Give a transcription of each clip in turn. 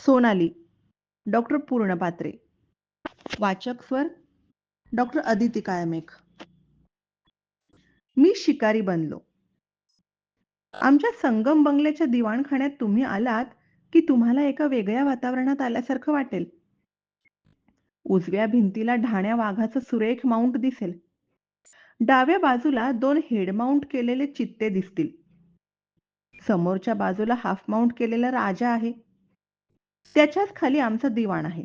Sonali doctor पूर्ण पात्रे. वाचक स्वर डॉक्टर अदिती कायमेघ मी शिकारी बनलो. आमच्या संगम बंगल्याच्या दिवाणखान्यात तुम्ही आलात की तुम्हाला एका वेगळ्या वातावरणात आल्यासारखं वाटेल. उजव्या भिंतीला ढाण्या वाघाचं सुरेख माउंट दिसेल. डाव्या बाजूला दोन हेड माउंट केलेले चित्ते दिसतील. समोरच्या बाजूला हाफ माउंट केलेला राजा आहे. त्याच्याच खाली आमचा दिवाण आहे.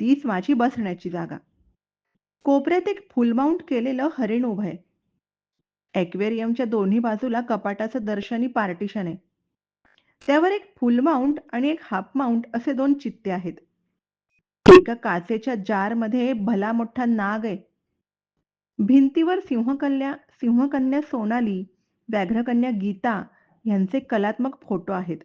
तीच माझी बसण्याची जागा. कोपऱ्यात एक फुल माउंट केलेलं हरिण उभं आहे. ॲक्वेरियमच्या दोन्ही बाजूला कपाटाचं दर्शनी पार्टिशन आहे. त्यावर एक फुल माउंट आणि एक हाफ माउंट असे दोन चित्ते आहेत. एका काचेच्या जारमध्ये भला मोठा नाग आहे. भिंतीवर सिंहकन्या सिंहकन्या सोनाली व्याघ्रकन्या गीता यांचे कलात्मक फोटो आहेत.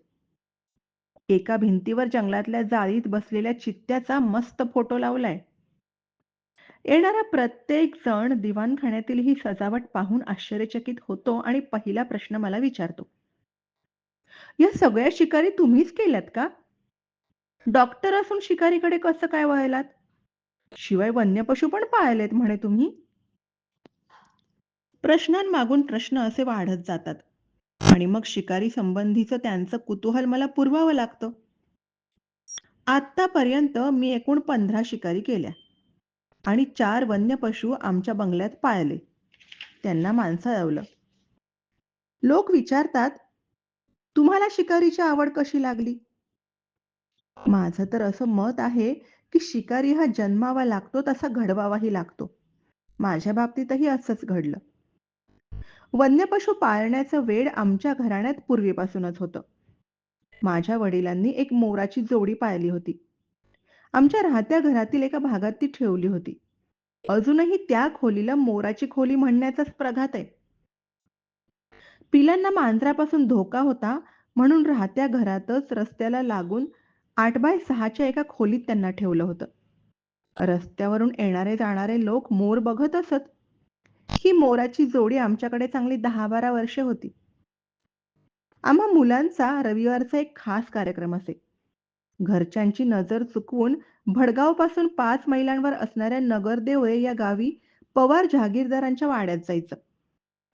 एका भिंतीवर जंगलातल्या जाळीत बसलेल्या चित्त्याचा मस्त फोटो लावलाय. येणारा प्रत्येक जण दिवाणखाण्यातील ही सजावट पाहून आश्चर्यचकित होतो आणि पहिला प्रश्न मला विचारतो. या सगळ्या शिकारी तुम्हीच केल्यात का? डॉक्टर असून शिकारीकडे कसं काय वळलात? शिवाय वन्य पशु पण पाळलेत म्हणे तुम्ही. प्रश्नांमागून प्रश्न असे वाढत जातात. आणि मग शिकारी संबंधीचं त्यांचं कुतूहल मला पुरवावं लागतं. आतापर्यंत मी एकूण पंधरा शिकारी केल्या आणि चार वन्य पशु आमच्या बंगल्यात पाळले. त्यांना माणसं लावलं. लोक विचारतात तुम्हाला शिकारीची आवड कशी लागली? माझं तर असं मत आहे की शिकारी हा जन्मावा लागतो तसा घडवावाही लागतो. माझ्या बाबतीतही असंच घडलं. वन्य पशु पाळण्याचं वेड आमच्या घराण्यात पूर्वीपासूनच होतं. माझ्या वडिलांनी एक मोराची जोडी पाळली होती. आमच्या राहत्या घरातील एका भागात ती ठेवली होती. अजूनही त्या खोलीला मोराची खोली म्हणण्याचाच प्रघात आहे. पिलांना मांजरापासून धोका होता म्हणून राहत्या घरातच रस्त्याला लागून आठ बाय सहाच्या एका खोलीत त्यांना ठेवलं होतं. रस्त्यावरून येणारे जाणारे लोक मोर बघत असत ही मोराची जोडी आमच्याकडे चांगली दहा बारा वर्ष होती. आम्हा मुलांचा रविवारचा एक खास कार्यक्रम असे. घरच्यांची नजर चुकवून भडगावपासून पाच मैलांवर असणाऱ्या नगरदेवळे या गावी पवार जहागीरदारांच्या वाड्यात जायचं.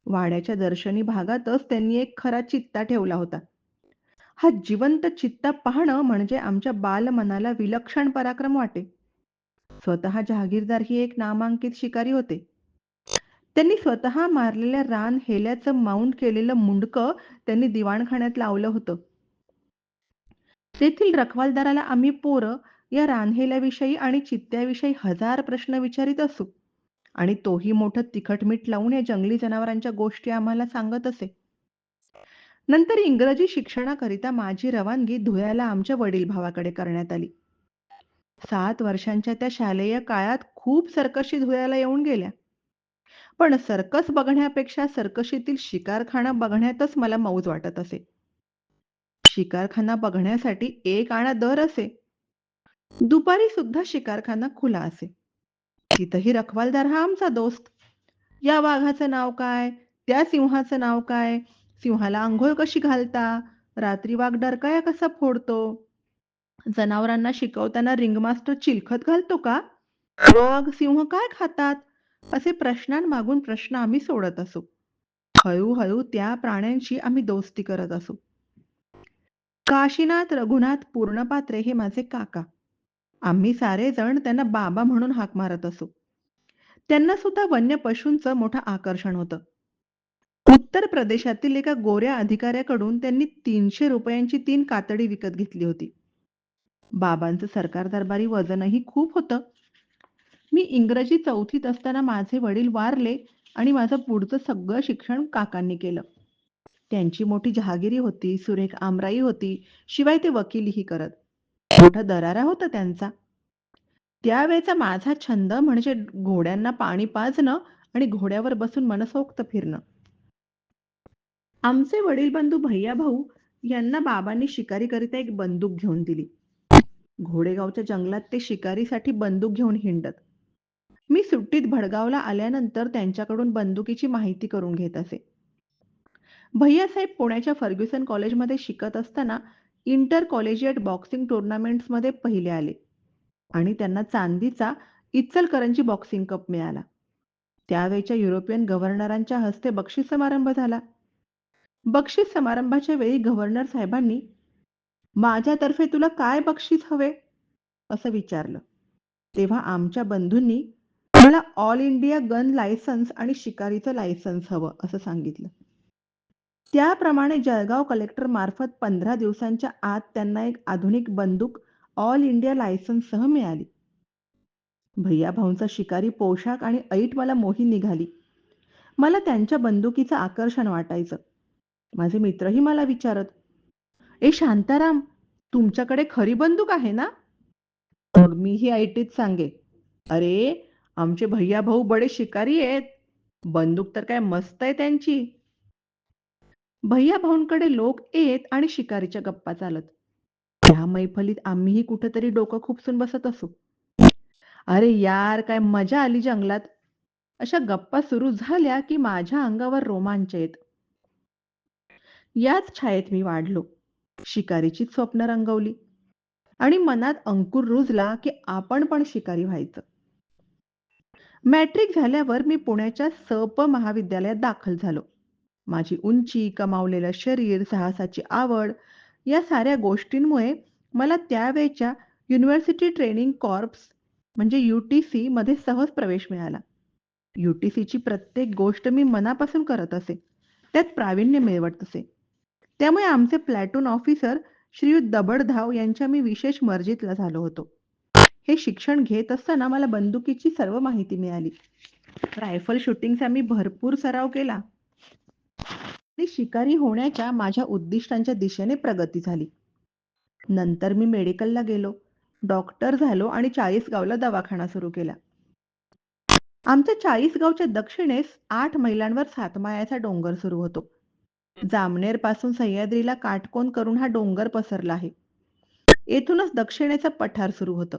वाड्याच्या दर्शनी भागातच त्यांनी एक खरा चित्ता ठेवला होता. हा जिवंत चित्ता पाहणं म्हणजे आमच्या बालमनाला विलक्षण पराक्रम वाटे. स्वतः जहागीरदार ही एक नामांकित शिकारी होते. त्यांनी स्वतः मारलेल्या रान हेल्याचं माउंट केलेलं मुंडकं त्यांनी दिवाणखान्यात लावलं होतं. तेथील रखवालदाराला आम्ही पोरं या रानहेल्याविषयी आणि चित्त्याविषयी हजार प्रश्न विचारित असू. आणि तोही मोठं तिखट मीठ लावून या जंगली जनावरांच्या गोष्टी आम्हाला सांगत असे. नंतर इंग्रजी शिक्षणाकरिता माझी रवानगी धुळ्याला आमच्या वडील भावाकडे करण्यात आली. सात वर्षांच्या त्या शालेय काळात खूप सरकशी धुळ्याला येऊन गेल्या. पण सर्कस बघण्यापेक्षा सर्कशीतील शिकारखाना बघण्यातच मला मौज वाटत असे. शिकारखाना बघण्यासाठी एक आणा दर असे. दुपारी सुद्धा शिकारखाना खुला असे. तिथही रखवालदार हा आमचा दोस्त. या वाघाचं नाव काय? त्या सिंहाचं नाव काय? सिंहाला आंघोळ कशी घालता? रात्री वाघ डरकाया कसा फोडतो? जनावरांना शिकवताना रिंगमास्टर चिलखत घालतो का? वाघ सिंह काय खातात? असे प्रश्नांमागून प्रश्न आम्ही सोडत असू. हळूहळू त्या प्राण्यांशी आम्ही दोस्ती करत असू. काशीनाथ रघुनाथ पूर्णपात्रे हे माझे काका. आम्ही सारे जण त्यांना बाबा म्हणून हाक मारत असू. त्यांना सुद्धा वन्य पशूंचं मोठं आकर्षण होतं. उत्तर प्रदेशातील एका गोऱ्या अधिकाऱ्याकडून त्यांनी तीनशे रुपयांची तीन कातडी विकत घेतली होती. बाबांचं सरकार दरबारी वजनही खूप होतं. मी इंग्रजी चौथीत असताना माझे वडील वारले आणि माझं पुढचं सगळं शिक्षण काकांनी केलं. त्यांची मोठी जहागिरी होती सुरेख आमराई होती शिवाय ते वकिलीही करत. मोठा दरारा होता त्यांचा. त्यावेळेचा माझा छंद म्हणजे घोड्यांना पाणी पाजणं आणि घोड्यावर बसून मनसोक्त फिरणं. आमचे वडील बंधू भैया भाऊ यांना बाबांनी शिकारीकरिता एक बंदूक घेऊन दिली. घोडेगावच्या जंगलात ते शिकारीसाठी बंदूक घेऊन हिंडत. मी सुट्टीत भडगावला आल्यानंतर त्यांच्याकडून बंदुकीची माहिती करून घेत असे. भैयासाहेब पुण्याच्या फर्ग्युसन कॉलेजमध्ये शिकत असताना इंटर कॉलेजिएट बॉक्सिंग टुर्नामेंट्समध्ये पहिले आले आणि त्यांना चांदीचा इचलकरंजी बॉक्सिंग कप मिळाला. त्यावेळच्या युरोपियन गव्हर्नरांच्या हस्ते बक्षीस समारंभ झाला. बक्षीस समारंभाच्या वेळी गव्हर्नर साहेबांनी माझ्यातर्फे तुला काय बक्षीस हवे? असं विचारलं. तेव्हा आमच्या बंधूंनी मला ऑल इंडिया गन लायसन्स आणि शिकारीचं लायसन्स हवं असं सांगितलं. त्याप्रमाणे जळगाव कलेक्टर मार्फत पंधरा दिवसांच्या आत त्यांना एक आधुनिक बंदूक ऑल इंडिया लायसन्ससह मिळाली. भैया भाऊंचा शिकारी पोशाख आणि ऐट मला मोही निघाली. मला त्यांच्या बंदुकीचं आकर्षण वाटायचं. माझे मित्रही मला विचारत ए शांताराम तुमच्याकडे खरी बंदूक आहे ना? मग मीही ऐटीत सांगे अरे आमचे भैया भाऊ बडे शिकारी आहेत. बंदूक तर काय मस्त आहे त्यांची. भैया भाऊंकडे लोक येत आणि शिकारीच्या गप्पा चालत. त्या मैफलीत आम्हीही कुठेतरी डोकं खुपसून बसत असू. अरे यार काय मजा आली जंगलात. अशा गप्पा सुरू झाल्या की माझ्या अंगावर रोमांच येत. याच छायेत मी वाढलो. शिकारीचीच स्वप्न रंगवली. आणि मनात अंकुर रुजला की आपण पण शिकारी व्हायचं. मॅट्रिक झाल्यावर मी पुण्याच्या सप महाविद्यालयात दाखल झालो. माझी उंची कमावलेलं शरीर साहसाची आवड या साऱ्या गोष्टींमुळे मला त्यावेळच्या युनिव्हर्सिटी ट्रेनिंग कॉर्प्स म्हणजे युटीसी मध्ये सहज प्रवेश मिळाला. युटीसीची प्रत्येक गोष्ट मी मनापासून करत असे. त्यात प्रावीण्य मिळवत असे. त्यामुळे आमचे प्लॅटून ऑफिसर श्रीयुत दबडधाव यांच्या मी विशेष मर्जीतला झालो होतो. हे शिक्षण घेत असताना मला बंदुकीची सर्व माहिती मिळाली. रायफल शूटिंगचा मी भरपूर सराव केला. शिकारी होण्याच्या माझ्या उद्दिष्टांच्या दिशेने प्रगती झाली. नंतर मी मेडिकलला गेलो. डॉक्टर झालो आणि चाळीसगावला दवाखाना सुरू केला. आमच्या चाळीसगावच्या दक्षिणेस आठ मैलांवर सातमायाचा डोंगर सुरू होतो. जामनेरपासून सह्याद्रीला काटकोन करून हा डोंगर पसरला आहे. येथूनच दक्षिणेचा पठार सुरू होतं.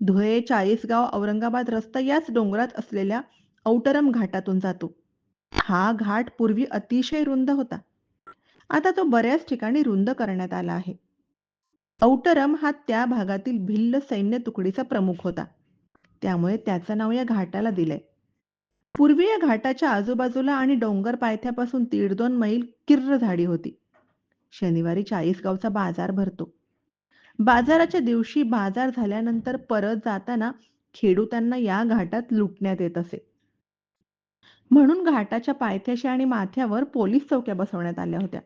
धुळे चाळीसगाव औरंगाबाद रस्ता याच डोंगरात असलेल्या औटरम घाटातून जातो. हा घाट पूर्वी अतिशय रुंद होता. आता तो बऱ्याच ठिकाणी रुंद करण्यात आला आहे. औटरम हा त्या भागातील भिल्ल सैन्य तुकडीचा प्रमुख होता. त्यामुळे त्याचं नाव या घाटाला दिलंय. पूर्वी या घाटाच्या आजूबाजूला आणि डोंगर पायथ्यापासून दीड दोन मैल किर्र झाडी होती. शनिवारी चाळीसगावचा बाजार भरतो. बाजाराच्या दिवशी बाजार झाल्यानंतर परत जाताना खेडूतांना या घाटात लुटण्यात येत असे. म्हणून घाटाच्या पायथ्याशी आणि माथ्यावर पोलीस चौक्या बसवण्यात आल्या होत्या.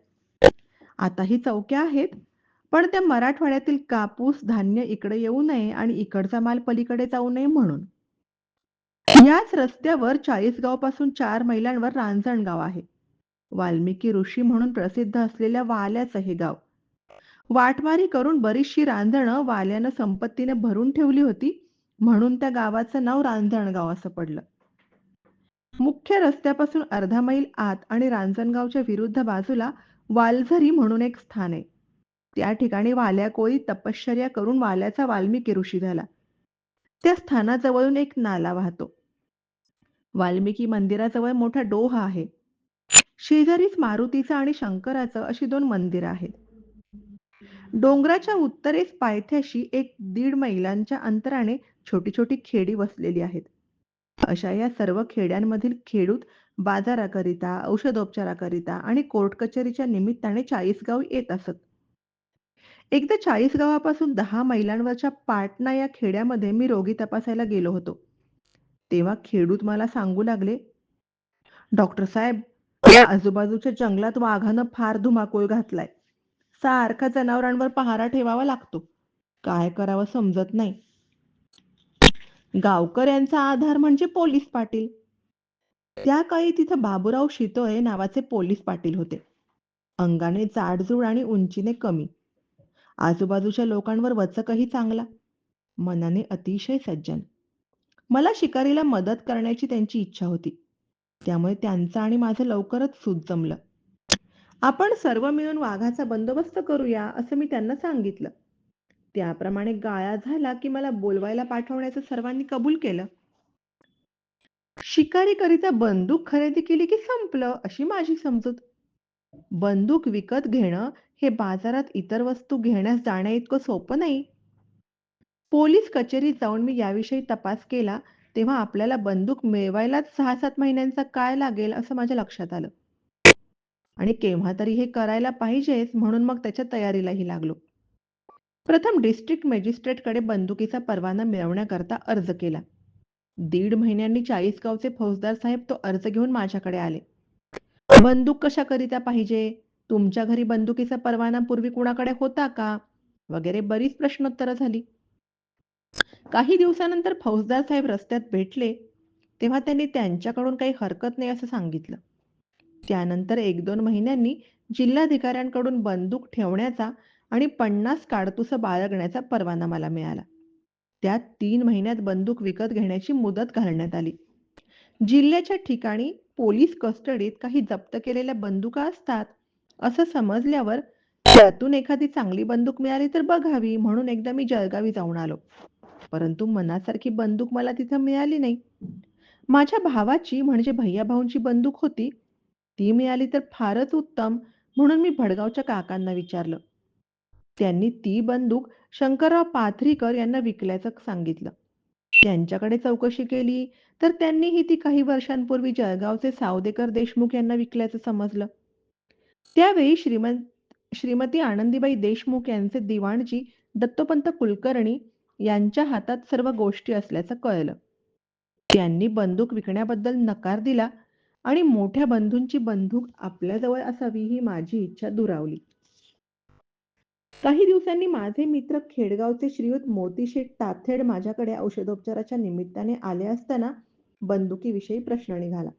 आता ही चौक्या आहेत पण त्या मराठवाड्यातील कापूस धान्य इकडे येऊ नये आणि इकडचा माल पलीकडे जाऊ नये म्हणून. याच रस्त्यावर चाळीसगावपासून चार मैलांवर रांजणगाव आहे. वाल्मिकी ऋषी म्हणून प्रसिद्ध असलेल्या वाल्याचं हे गाव. वाटमारी करून बरीचशी रांजणं वाल्यानं संपत्तीने भरून ठेवली होती. म्हणून त्या गावाचं नाव रांजणगाव असं पडलं. मुख्य रस्त्यापासून अर्धा मैल आत आणि रांजणगावच्या विरुद्ध बाजूला वालझरी म्हणून एक स्थान आहे. त्या ठिकाणी वाल्या कोळी तपश्चर्या करून वाल्याचा वाल्मिकी ऋषी झाला. त्या स्थानाजवळून एक नाला वाहतो. वाल्मिकी मंदिराजवळ मोठा डोह आहे. शेजारीच मारुतीचं आणि शंकराचं अशी दोन मंदिरं आहेत. डोंगराच्या उत्तरेस पायथ्याशी एक दीड मैलांच्या अंतराने छोटी छोटी खेडी वसलेली आहेत. अशा या सर्व खेड्यांमधील खेडूत बाजाराकरिता औषधोपचाराकरिता आणि कोर्ट कचेरीच्या निमित्ताने चाळीसगाव येत असत. एकदा चाळीसगावापासून दहा मैलांवरच्या पाटणा या खेड्यामध्ये मी रोगी तपासायला गेलो होतो. तेव्हा खेडूत मला सांगू लागले डॉक्टर साहेब या आजूबाजूच्या जंगलात वाघानं फार धुमाकूळ घातलाय. सारखा जनावरांवर पहारा ठेवावा लागतो. काय करावं समजत नाही. गावकऱ्यांचा आधार म्हणजे पोलीस पाटील. त्या काळी तिथं बाबूराव शितोळे नावाचे पोलीस पाटील होते. अंगाने जाडजूड आणि उंचीने कमी. आजूबाजूच्या लोकांवर वचकही चांगला. मनाने अतिशय सज्जन. मला शिकारीला मदत करण्याची त्यांची इच्छा होती. त्यामुळे त्यांचं आणि माझं लवकरच सूत जमलं. आपण सर्व मिळून वाघाचा बंदोबस्त करूया असं मी त्यांना सांगितलं त्याप्रमाणे गाळा झाला की मला बोलवायला पाठवण्याचं सर्वांनी कबूल केलं शिकारीकरिता बंदूक खरेदी केली की संपलं अशी माझी समजूत बंदूक विकत घेणं हे बाजारात इतर वस्तू घेण्यास जाण्याइतकं सोपं नाही. पोलीस कचेरीत जाऊन मी याविषयी तपास केला तेव्हा आपल्याला बंदूक मिळवायलाच 6-7 महिन्यांचा काळ लागेल असं माझ्या लक्षात आलं. आणि केव्हा तरी हे करायला पाहिजेच म्हणून मग त्याच्या तयारीलाही लागलो. प्रथम डिस्ट्रिक्ट मॅजिस्ट्रेटकडे बंदुकीचा परवाना मिळवण्याकरता अर्ज केला. दीड महिन्यांनी चाळीसगावचे फौजदार साहेब तो अर्ज घेऊन माझ्याकडे आले. बंदूक कशाकरिता पाहिजे? तुमच्या घरी बंदुकीचा परवाना पूर्वी कुणाकडे होता का? वगैरे बरीच प्रश्नोत्तरं झाली. काही दिवसानंतर फौजदार साहेब रस्त्यात भेटले तेव्हा त्यांनी त्यांच्याकडून काही हरकत नाही असं सांगितलं. त्यानंतर एक दोन महिन्यांनी जिल्हाधिकाऱ्यांकडून बंदूक ठेवण्याचा आणि पन्नास काडतुसं बाळगण्याचा परवाना मला मिळाला. त्यात तीन महिन्यात बंदूक विकत घेण्याची मुदत घालण्यात आली. जिल्ह्याच्या ठिकाणी पोलीस कस्टडीत काही जप्त केलेल्या बंदुका असतात असं समजल्यावर त्यातून एखादी चांगली बंदूक मिळाली तर बघावी म्हणून एकदा मी जळगावी जाऊन आलो. परंतु मनासारखी बंदूक मला तिथं मिळाली नाही. माझ्या भावाची म्हणजे भैय्याभाऊंची बंदूक होती. ती मिळाली तर फारच उत्तम म्हणून मी भडगावच्या काकांना विचारलं. त्यांनी ती बंदूक शंकरराव पाथरीकर यांना विकल्याचं सांगितलं. त्यांच्याकडे चौकशी केली तर त्यांनीही ती काही वर्षांपूर्वी जळगावचे सावदेकर देशमुख यांना विकल्याचं समजलं. त्यावेळी श्रीमंत श्रीमती आनंदीबाई देशमुख यांचे दिवाणजी दत्तोपंत कुलकर्णी यांच्या हातात सर्व गोष्टी असल्याचं कळलं. त्यांनी बंदूक विकण्याबद्दल नकार दिला आणि मोठ्या बंधूंची बंदूक आपल्याजवळ असावी ही माझी इच्छा दुरावली. काही दिवसांनी माझे मित्र खेडगावचे श्रीयुत मोतीशेठ ताथेड माझ्याकडे औषधोपचाराच्या निमित्ताने आले असताना बंदुकीविषयी प्रश्न निघाला.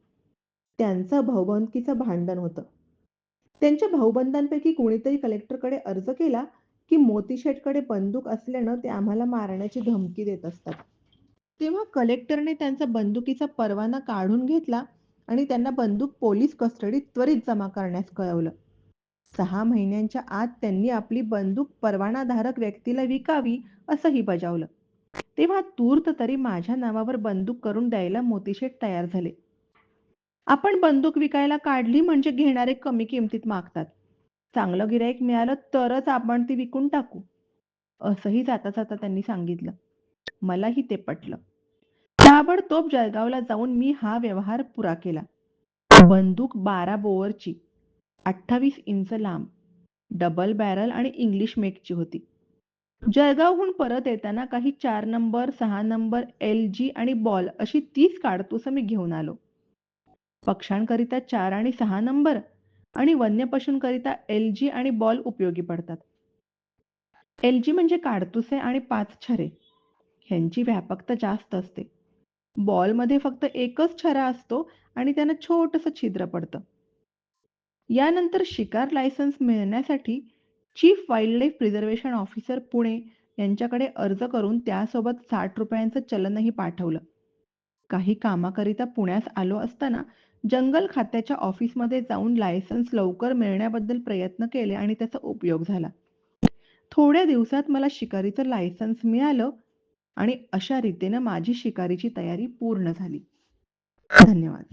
त्यांचं भाऊबंदकीचं भांडण होतं. त्यांच्या भाऊबंदांपैकी कुणीतरी कलेक्टरकडे अर्ज केला की मोतीशेठकडे बंदूक असल्यानं ते आम्हाला मारण्याची धमकी देत असतात. तेव्हा कलेक्टरने त्यांचा बंदुकीचा परवाना काढून घेतला आणि त्यांना बंदूक पोलीस कस्टडीत त्वरित जमा करण्यास कळवलं. सहा महिन्यांच्या आत त्यांनी आपली बंदूक परवानाधारक व्यक्तीला विकावी असंही बजावलं. तेव्हा तूर्त तरी माझ्या नावावर बंदूक करून द्यायला मोतीशेठ तयार झाले. आपण बंदूक विकायला काढली म्हणजे घेणारे कमी किमतीत मागतात. चांगलं गिऱ्हाईक मिळालं तरच आपण ती विकून टाकू. असंही जाता जाता त्यांनी सांगितलं. मलाही ते पटलं. ताबडतोब जळगावला जाऊन मी हा व्यवहार पुरा केला. बंदूक बारा बोअरची, अठ्ठावीस इंच लांब, डबल बॅरल आणि इंग्लिश मेकची होती. जळगावहून परत येताना काही चार नंबर, सहा नंबर, एल. जी. आणि बॉल अशी तीस काडतुसं मी घेऊन आलो. पक्ष्यांकरिता चार आणि सहा नंबर आणि वन्य पशूंकरिता एल. जी. आणि बॉल उपयोगी पडतात. एल. जी. म्हणजे काडतुसे आणि पाच छरे. ह्यांची व्यापकता जास्त असते. बॉलमध्ये फक्त एकच छरा असतो आणि त्यानं छोटस छिद्र पडतं. यानंतर शिकार लायसन्स मिळण्यासाठी chief wildlife preservation officer, Pune यांच्याकडे अर्ज करून त्यासोबत साठ रुपयांचं चलनही पाठवलं. काही कामाकरिता पुण्यास आलो असताना जंगल खात्याच्या ऑफिसमध्ये जाऊन लायसन्स लवकर मिळण्याबद्दल प्रयत्न केले आणि त्याचा उपयोग झाला. थोड्या दिवसात मला शिकारीचं लायसन्स मिळालं आणि अशा रीतीनं माझी शिकारीची तयारी पूर्ण झाली. धन्यवाद.